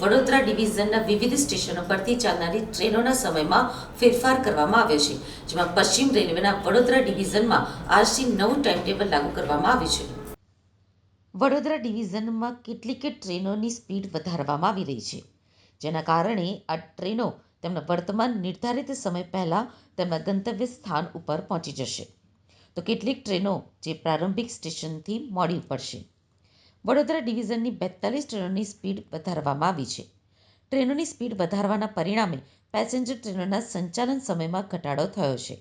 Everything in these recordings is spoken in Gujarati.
વડોદરા ડિવિઝનના વિવિધ સ્ટેશનો પરથી ચાલનારી ટ્રેનોના સમયમાં ફેરફાર કરવામાં આવ્યો છે, જેમાં પશ્ચિમ રેલવેના વડોદરા ડિવિઝનમાં આજથી નવું ટાઈમ ટેબલ લાગુ કરવામાં આવ્યું છે. વડોદરા ડિવિઝનમાં કેટલીક ટ્રેનોની સ્પીડ વધારવામાં આવી રહી છે, જેના કારણે આ ટ્રેનો તેમના વર્તમાન નિર્ધારિત સમય પહેલાં તેમના ગંતવ્ય સ્થાન ઉપર પહોંચી જશે. તો કેટલીક ટ્રેનો જે પ્રારંભિક સ્ટેશનથી મોડી પડશે વડોદરા ડિવિઝનની બેતાલીસ ટ્રેનોની સ્પીડ વધારવામાં આવી છે. ટ્રેનોની સ્પીડ વધારવાના પરિણામે પેસેન્જર ટ્રેનોના સંચાલન સમયમાં ઘટાડો થયો છે.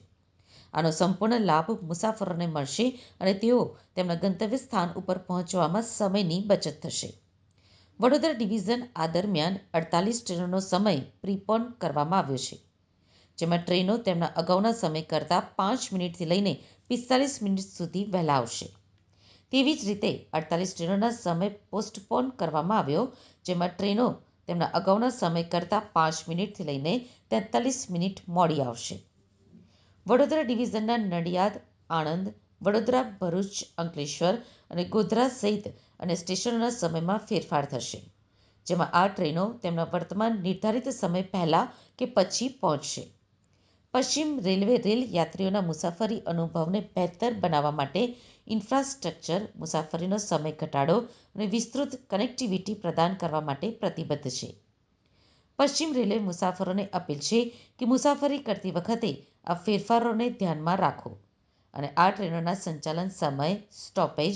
આનો સંપૂર્ણ લાભ મુસાફરોને મળશે અને તેઓ તેમના ગંતવ્ય સ્થાન ઉપર પહોંચવામાં સમયની બચત થશે. વડોદરા ડિવિઝન આ દરમિયાન અડતાલીસ ટ્રેનોનો સમય પ્રીપોન કરવામાં આવ્યો છે, જેમાં ટ્રેનો તેમના અગાઉના સમય કરતાં પાંચ મિનિટથી લઈને પિસ્તાલીસ મિનિટ સુધી વહેલા આવશે તેવી જ રીતે અડતાલીસ ટ્રેનોના સમય પોસ્ટપોન કરવામાં આવ્યો, જેમાં ટ્રેનો તેમના અગાઉના સમય કરતાં પાંચ મિનિટથી લઈને તેતાલીસ મિનિટ મોડી આવશે. વડોદરા ડિવિઝનના નડિયાદ, આણંદ, વડોદરા ભરૂચ, અંકલેશ્વર અને ગોધરા સહિત અને સ્ટેશનોના સમયમાં ફેરફાર થશે, જેમાં આ ટ્રેનો તેમના વર્તમાન નિર્ધારિત સમય પહેલાં કે પછી પહોંચશે. પશ્ચિમ રેલવે રેલ યાત્રીઓના મુસાફરી અનુભવને બહેતર બનાવવા માટે ઇન્ફ્રાસ્ટ્રક્ચર મુસાફરીનો સમય ઘટાડો અને વિસ્તૃત કનેક્ટિવિટી પ્રદાન કરવા માટે પ્રતિબદ્ધ છે. પશ્ચિમ રેલવે મુસાફરોને અપીલ છે કે મુસાફરી કરતી વખતે આ ફેરફારોને ધ્યાનમાં રાખો અને આ ટ્રેનોના સંચાલન સમય સ્ટોપેજ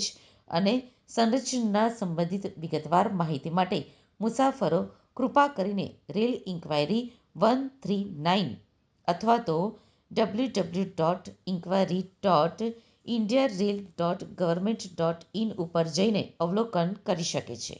અને સંરચના સંબંધિત વિગતવાર માહિતી માટે મુસાફરો કૃપા કરીને rail enquiry one three nine અથવા તો W W dot enquiry dot India rail dot government dot in ઉપર જઈને અવલોકન કરી શકે છે.